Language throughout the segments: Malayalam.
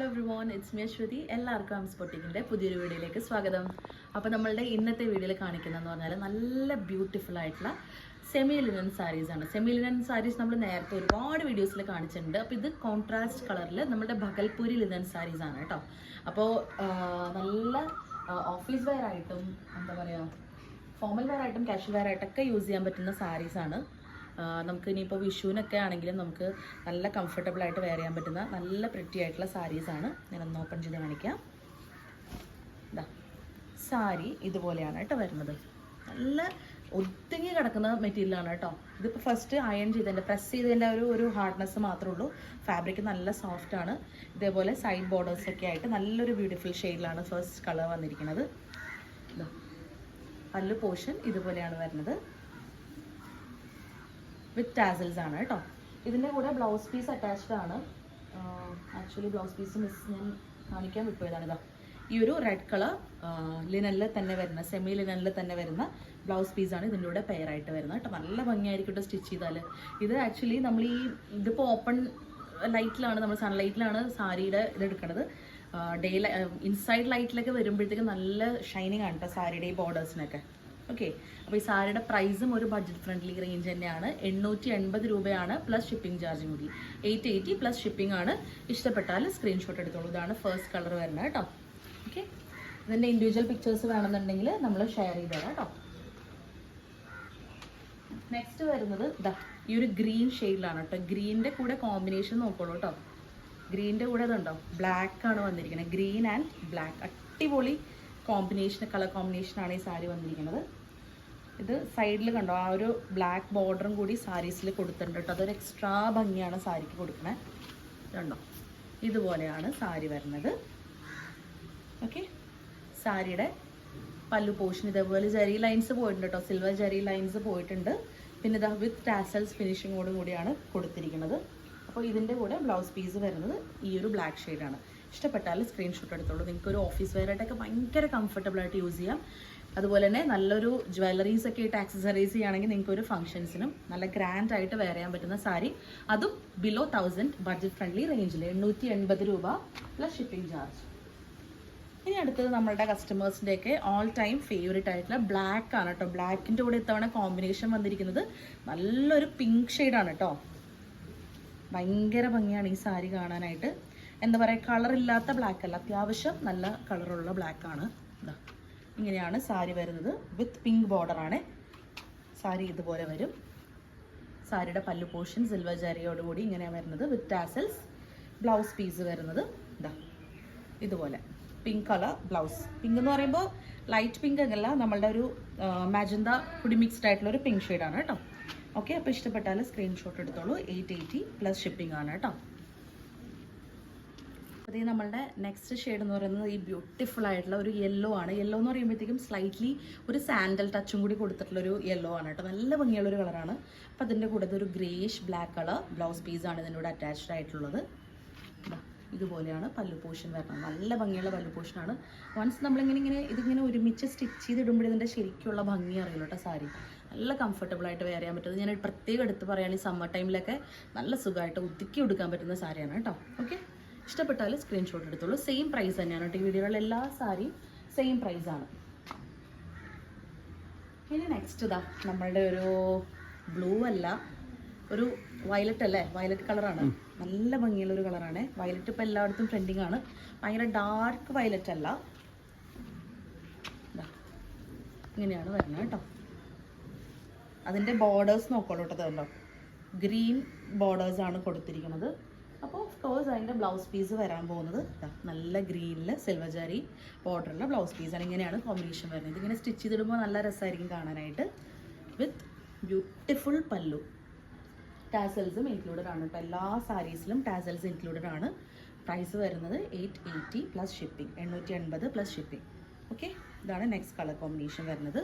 Hello everyone it's me Aswathy എല്ലാവർക്കും ആംസ് പൊട്ടിക്കിന്റെ പുതിയൊരു വീഡിയോയിലേക്ക് സ്വാഗതം. അപ്പോൾ നമ്മളുടെ ഇന്നത്തെ വീഡിയോയിൽ കാണിക്കുന്നതെന്ന് പറഞ്ഞാൽ നല്ല ബ്യൂട്ടിഫുൾ ആയിട്ടുള്ള സെമി ലിനൻ സാരീസാണ് സെമി ലിനൻ സാരീസ് നമ്മൾ നേരത്തെ ഒരുപാട് വീഡിയോസിൽ കാണിച്ചിട്ടുണ്ട്. അപ്പോൾ ഇത് കോൺട്രാസ്റ്റ് കളറിൽ നമ്മുടെ ഭഗൽപൂരി ലിനൻ സാരീസാണ് കേട്ടോ അപ്പോൾ നല്ല ഓഫീസ് വെയർ ആയിട്ടും എന്താ പറയുക ഫോമൽ വെയർ ആയിട്ടും കാഷ്വൽ വെയർ ആയിട്ടൊക്കെ യൂസ് ചെയ്യാൻ പറ്റുന്ന സാരീസാണ് നമുക്ക് ഇനിയിപ്പോൾ വിഷുവിനൊക്കെ ആണെങ്കിലും നമുക്ക് നല്ല കംഫർട്ടബിൾ ആയിട്ട് വെയർ ചെയ്യാൻ പറ്റുന്ന നല്ല പ്രിറ്റി ആയിട്ടുള്ള സാരീസാണ് ഞാനൊന്ന് ഓപ്പൺ ചെയ്ത് കാണിക്കാം. ഇതാ സാരി ഇതുപോലെയാണ് കേട്ടോ വരുന്നത്. നല്ല ഒതുങ്ങി കിടക്കുന്ന മെറ്റീരിയലാണ് കേട്ടോ. ഇതിപ്പോൾ ഫസ്റ്റ് അയൺ ചെയ്തതിന്റെ പ്രസ് ചെയ്തതിന്റെ ഒരു ഒരു ഹാർഡ്നെസ് മാത്രമേ ഉള്ളൂ. ഫാബ്രിക് നല്ല സോഫ്റ്റ് ആണ്. ഇതേപോലെ സൈഡ് ബോർഡേഴ്സ് ഒക്കെ ആയിട്ട് നല്ലൊരു ബ്യൂട്ടിഫുൾ ഷെയ്ഡിലാണ് ഫസ്റ്റ് കളർ വന്നിരിക്കുന്നത്. പല്ല് പോർഷൻ ഇതുപോലെയാണ് വരുന്നത്. വിത്ത് ടാസൽസ് ആണ് കേട്ടോ. ഇതിന്റെ കൂടെ ബ്ലൗസ് പീസ് അറ്റാച്ച്ഡ് ആണ്. ആക്ച്വലി ബ്ലൗസ് പീസ് മിസ് ഞാൻ കാണിക്കാൻ വിട്ടുപോയതാണ് ഇതാ. ഈ ഒരു റെഡ് കളർ ലിനലിൽ തന്നെ വരുന്ന സെമി ലിനലിൽ തന്നെ വരുന്ന ബ്ലൗസ് പീസാണ് ഇതിന്റെ കൂടെ പെയറായിട്ട് വരുന്നത് കേട്ടോ. നല്ല ഭംഗിയായിരിക്കും സ്റ്റിച്ച് ചെയ്താൽ ഇത് ആക്ച്വലി നമ്മൾ ഈ ഇതിപ്പോൾ ഓപ്പൺ ലൈറ്റിലാണ് നമ്മൾ സൺലൈറ്റിലാണ് സാരിയുടെ ഇത് എടുക്കുന്നത് ഡേ ഇൻസൈഡ് ലൈറ്റിലൊക്കെ വരുമ്പോഴത്തേക്കും നല്ല ഷൈനിങ് ആണ് കേട്ടോ സാരിയുടെ ഈ ബോർഡേഴ്സിനൊക്കെ ഓക്കെ അപ്പോൾ ഈ സാരിയുടെ പ്രൈസും ഒരു ബഡ്ജറ്റ് ഫ്രണ്ട്ലി റേഞ്ച് തന്നെയാണ്. എണ്ണൂറ്റി എൺപത് രൂപയാണ് പ്ലസ് ഷിപ്പിംഗ് ചാർജും കൂടി. എയ്റ്റ് എയ്റ്റി പ്ലസ് ഷിപ്പിംഗ് ആണ്. ഇഷ്ടപ്പെട്ടാൽ സ്ക്രീൻഷോട്ട് എടുത്തോളൂ. ഇതാണ് ഫസ്റ്റ് കളർ വരുന്നത് കേട്ടോ. ഓക്കെ ഇതിന്റെ ഇൻഡിവിജ്വൽ പിക്ചേഴ്സ് വേണമെന്നുണ്ടെങ്കിൽ നമ്മൾ ഷെയർ ചെയ്ത് തരാം കേട്ടോ. നെക്സ്റ്റ് വരുന്നത് ഇതാ ഈ ഒരു ഗ്രീൻ ഷെയ്ഡിലാണ് കേട്ടോ. ഗ്രീനിന്റെ കൂടെ കോമ്പിനേഷൻ നോക്കോളൂ കേട്ടോ. ഗ്രീനിന്റെ കൂടെ ഇതുണ്ടോ? ബ്ലാക്ക് ആണ് വന്നിരിക്കുന്നത്. ഗ്രീൻ ആൻഡ് ബ്ലാക്ക് അടിപൊളി കോമ്പിനേഷൻ കളർ കോമ്പിനേഷനാണ് ഈ സാരി വന്നിരിക്കുന്നത്. ഇത് സൈഡിൽ കണ്ടോ? ആ ഒരു ബ്ലാക്ക് ബോർഡറും കൂടി സാരീസിൽ കൊടുത്തിട്ടുണ്ട് കേട്ടോ. അതൊരു എക്സ്ട്രാ ഭംഗിയാണ് സാരിക്ക് കൊടുക്കണേ. കണ്ടോ ഇതുപോലെയാണ് സാരി വരുന്നത്. ഓക്കെ സാരിയുടെ പല്ലു പോഷൻ ഇതേപോലെ ജരി ലൈൻസ് പോയിട്ടുണ്ട് കേട്ടോ. സിൽവർ ജരി ലൈൻസ് പോയിട്ടുണ്ട്. പിന്നെ ഇതാ വിത്ത് ടാസൽസ് ഫിനിഷിങ്ങോടും കൂടിയാണ് കൊടുത്തിരിക്കുന്നത്. അപ്പോൾ ഇതിന്റെ കൂടെ ബ്ലൗസ് പീസ് വരുന്നത് ഈ ഒരു ബ്ലാക്ക് ഷെയ്ഡാണ് ഇഷ്ടപ്പെട്ടാൽ സ്ക്രീൻഷോട്ട് എടുത്തോളൂ. നിങ്ങൾക്ക് ഒരു ഓഫീസ് വെയർ ആയിട്ടൊക്കെ ഭയങ്കര കംഫർട്ടബിൾ ആയിട്ട് യൂസ് ചെയ്യാം. അതുപോലെ തന്നെ നല്ലൊരു ജ്വല്ലറീസ് ഒക്കെ ഇട്ട് ആക്സസറീസ് ചെയ്യുകയാണെങ്കിൽ നിങ്ങൾക്ക് ഒരു ഫംഗ്ഷൻസിനും നല്ല ഗ്രാൻഡ് ആയിട്ട് വെയർ ചെയ്യാൻ പറ്റുന്ന സാരി അതും ബിലോ തൗസൻഡ് ബഡ്ജറ്റ് ഫ്രണ്ട്ലി റേഞ്ചിൽ എണ്ണൂറ്റി എൺപത് രൂപ പ്ലസ് ഷിപ്പിംഗ് ചാർജ് ഇനി അടുത്തത് നമ്മളുടെ കസ്റ്റമേഴ്സിന്റെ ഒക്കെ ഓൾ ടൈം ഫേവറേറ്റ് ആയിട്ടുള്ള ബ്ലാക്ക് ആണ് കേട്ടോ ബ്ലാക്കിന്റെ കൂടെ ഇത്തവണ കോമ്പിനേഷൻ വന്നിരിക്കുന്നത് നല്ലൊരു പിങ്ക് ഷെയ്ഡാണ് കേട്ടോ ഭയങ്കര ഭംഗിയാണ് ഈ സാരി കാണാനായിട്ട്. എന്താ പറയുക കളറില്ലാത്ത ബ്ലാക്ക് അല്ല. അത്യാവശ്യം നല്ല കളറുള്ള ബ്ലാക്ക് ആണ്. ഇതാ ഇങ്ങനെയാണ് സാരി വരുന്നത്. വിത്ത് പിങ്ക് ബോർഡറാണ് സാരി ഇതുപോലെ വരും. സാരിയുടെ പല്ലു പോർഷൻ സിൽവർ ജരിയോടുകൂടി ഇങ്ങനെയാണ് വരുന്നത്. വിത്ത് ടാസൽസ് ബ്ലൗസ് പീസ് വരുന്നത്. ഇതാ ഇതുപോലെ. പിങ്ക് കളർ ബ്ലൗസ് പിങ്ക് എന്ന് പറയുമ്പോൾ ലൈറ്റ് പിങ്ക് അല്ല നമ്മളുടെ ഒരു മാജന്ത കുടി മിക്സ്ഡ് ആയിട്ടുള്ള ഒരു പിങ്ക് ഷെയ്ഡാണ് കേട്ടോ. ഓക്കെ അപ്പോൾ ഇഷ്ടപ്പെട്ടാൽ സ്ക്രീൻഷോട്ട് എടുത്തോളൂ. എയ്റ്റ് എയ്റ്റി പ്ലസ് ഷിപ്പിംഗ് ആണ് കേട്ടോ. അത് ഈ നമ്മളുടെ നെക്സ്റ്റ് ഷെയ്ഡ് എന്ന് പറയുന്നത് ഈ ബ്യൂട്ടിഫുൾ ആയിട്ടുള്ള ഒരു യെല്ലോ ആണ്. യെല്ലോ എന്ന് പറയുമ്പോഴത്തേക്കും സ്ലൈറ്റ്ലി ഒരു സാൻഡൽ ടച്ചും കൂടി കൊടുത്തിട്ടുള്ള ഒരു യെല്ലോ ആണ് കേട്ടോ. നല്ല ഭംഗിയുള്ള ഒരു കളറാണ് അപ്പോൾ അതിന്റെ കൂടെ ഒരു ഗ്രേഷ് ബ്ലാക്ക് കളർ ബ്ലൗസ് പീസാണ് ഇതിന്റെ കൂടെ അറ്റാച്ച്ഡ് ആയിട്ടുള്ളത്. ഇതുപോലെയാണ് പല്ലു പോർഷൻ വരുന്നത്. നല്ല ഭംഗിയുള്ള പല്ലു പോഷനാണ് വൺസ് നമ്മളിങ്ങനെ ഇങ്ങനെ ഇതിങ്ങനെ ഒരുമിച്ച് സ്റ്റിച്ച് ചെയ്തിടുമ്പോൾ ഇതിന്റെ ശരിക്കുള്ള ഭംഗി അറിയുള്ളൂ കേട്ടോ സാരി. നല്ല കംഫർട്ടബിൾ ആയിട്ട് വെയർ ചെയ്യാൻ പറ്റുന്നത് ഞാൻ പ്രത്യേകം എടുത്ത് പറയുകയാണെങ്കിൽ സമ്മർ ടൈമിലൊക്കെ നല്ല സുഖമായിട്ട് ഒതുക്കി എടുക്കാൻ പറ്റുന്ന സാരിയാണ് കേട്ടോ. ഓക്കെ ഇഷ്ടപ്പെട്ടാൽ സ്ക്രീൻഷോട്ട് എടുത്തോളൂ. സെയിം പ്രൈസ് തന്നെയാണ് കേട്ടോ ഈ വീഡിയോയിലുള്ള എല്ലാ സാരിയും സെയിം പ്രൈസാണ് ഇനി നെക്സ്റ്റ് ഇതാ നമ്മളുടെ ഒരു ബ്ലൂ അല്ല ഒരു വയലറ്റ് അല്ലേ? വയലറ്റ് കളറാണ് നല്ല ഭംഗിയുള്ള ഒരു കളറാണ് വയലറ്റ് ഇപ്പോൾ എല്ലായിടത്തും ട്രെൻഡിങ് ആണ്. ഭയങ്കര ഡാർക്ക് വയലറ്റ് അല്ല. ഇങ്ങനെയാണ് വരുന്നത് കേട്ടോ. അതിന്റെ ബോർഡേഴ്സ് നോക്കോളൂ കേട്ടോ ഗ്രീൻ ബോർഡേഴ്സാണ് കൊടുത്തിരിക്കുന്നത്. അപ്പോൾ ഓഫ് കോഴ്സ് അതിന്റെ ബ്ലൗസ് പീസ് വരാൻ പോകുന്നത് നല്ല ഗ്രീനിൽ സിൽവർ ജാരി ബോർഡറുള്ള ബ്ലൗസ് പീസാണ് ഇങ്ങനെയാണ് കോമ്പിനേഷൻ വരുന്നത്. ഇങ്ങനെ സ്റ്റിച്ച് ചെയ്തിടുമ്പോൾ നല്ല രസമായിരിക്കും കാണാനായിട്ട്. വിത്ത് ബ്യൂട്ടിഫുൾ പല്ലു. ടാസൽസും ഇൻക്ലൂഡഡ് ആണ്. ഇപ്പോൾ എല്ലാ സാരീസിലും ടാസൽസ് ഇൻക്ലൂഡഡ് ആണ്. പ്രൈസ് വരുന്നത് എയ്റ്റ് എയ്റ്റി പ്ലസ് ഷിപ്പിംഗ് എണ്ണൂറ്റി എൺപത് പ്ലസ് ഷിപ്പിംഗ് ഓക്കെ ഇതാണ് നെക്സ്റ്റ് കളർ കോമ്പിനേഷൻ വരുന്നത്.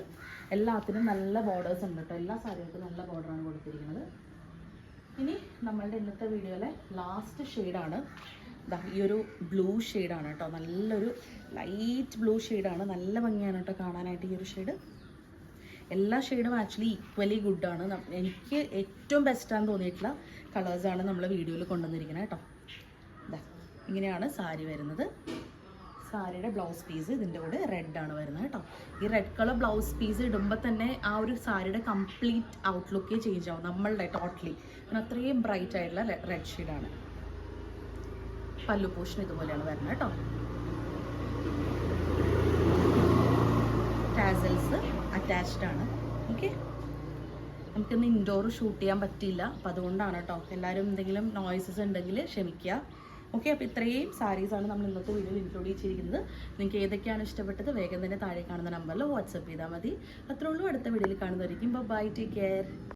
എല്ലാത്തിനും നല്ല ബോർഡേഴ്സ് ഉണ്ട് കേട്ടോ എല്ലാ സാരികൾക്കും നല്ല ബോർഡറാണ് കൊടുത്തിരിക്കുന്നത്. ഇനി നമ്മളുടെ ഇന്നത്തെ വീഡിയോയിലെ ലാസ്റ്റ് ഷെയ്ഡാണ് ഈ ഒരു ബ്ലൂ ഷെയ്ഡാണ് കേട്ടോ. നല്ലൊരു ലൈറ്റ് ബ്ലൂ ഷെയ്ഡാണ് നല്ല ഭംഗിയാണ് കേട്ടോ കാണാനായിട്ട് ഈ ഒരു ഷെയ്ഡ് എല്ലാ ഷെയ്ഡും ആക്ച്വലി ഈക്വലി ഗുഡാണ് എനിക്ക് ഏറ്റവും ബെസ്റ്റാന്ന് തോന്നിയിട്ടുള്ള കളേഴ്സാണ് നമ്മൾ വീഡിയോയിൽ കൊണ്ടുവന്നിരിക്കുന്നത് കേട്ടോ. ഇങ്ങനെയാണ് സാരി വരുന്നത്. സാരിയുടെ ബ്ലൗസ് പീസ് ഇതിന്റെ കൂടെ റെഡ് ആണ് വരുന്നത് കേട്ടോ. ഈ റെഡ് കളർ ബ്ലൗസ് പീസ് ഇടുമ്പോൾ തന്നെ ആ ഒരു സാരിയുടെ കംപ്ലീറ്റ് ഔട്ട്ലുക്കേ ചേഞ്ച് ആവും നമ്മളുടെ ടോട്ടലി കാരണം അത്രയും ബ്രൈറ്റ് ആയിട്ടുള്ള റെഡ് ഷെയ്ഡാണ് പല്ലു പോഷൻ ഇതുപോലെയാണ് വരുന്നത് കേട്ടോ. ടാസൽസ് അറ്റാച്ച്ഡ് ആണ്. ഓക്കെ നമുക്കിന്ന് ഇൻഡോർ ഷൂട്ട് ചെയ്യാൻ പറ്റിയില്ല. അപ്പം അതുകൊണ്ടാണ് കേട്ടോ. എല്ലാവരും എന്തെങ്കിലും നോയ്സസ് ഉണ്ടെങ്കിൽ ക്ഷമിക്കുക. ഓക്കെ അപ്പോൾ ഇത്രയും സാരീസാണ് നമ്മൾ ഇന്നത്തെ വീഡിയോയിൽ ഇൻക്ലൂഡ് ചെയ്തിരിക്കുന്നത്. നിങ്ങൾക്ക് ഏതൊക്കെയാണ് ഇഷ്ടപ്പെട്ടത് വേഗം തന്നെ താഴെ കാണുന്ന നമ്പറിൽ വാട്സപ്പ് ചെയ്താൽ മതി. അത്രേ ഉള്ളൂ. അടുത്ത വീഡിയോയിൽ കാണുന്നതായിരിക്കും. Bye take care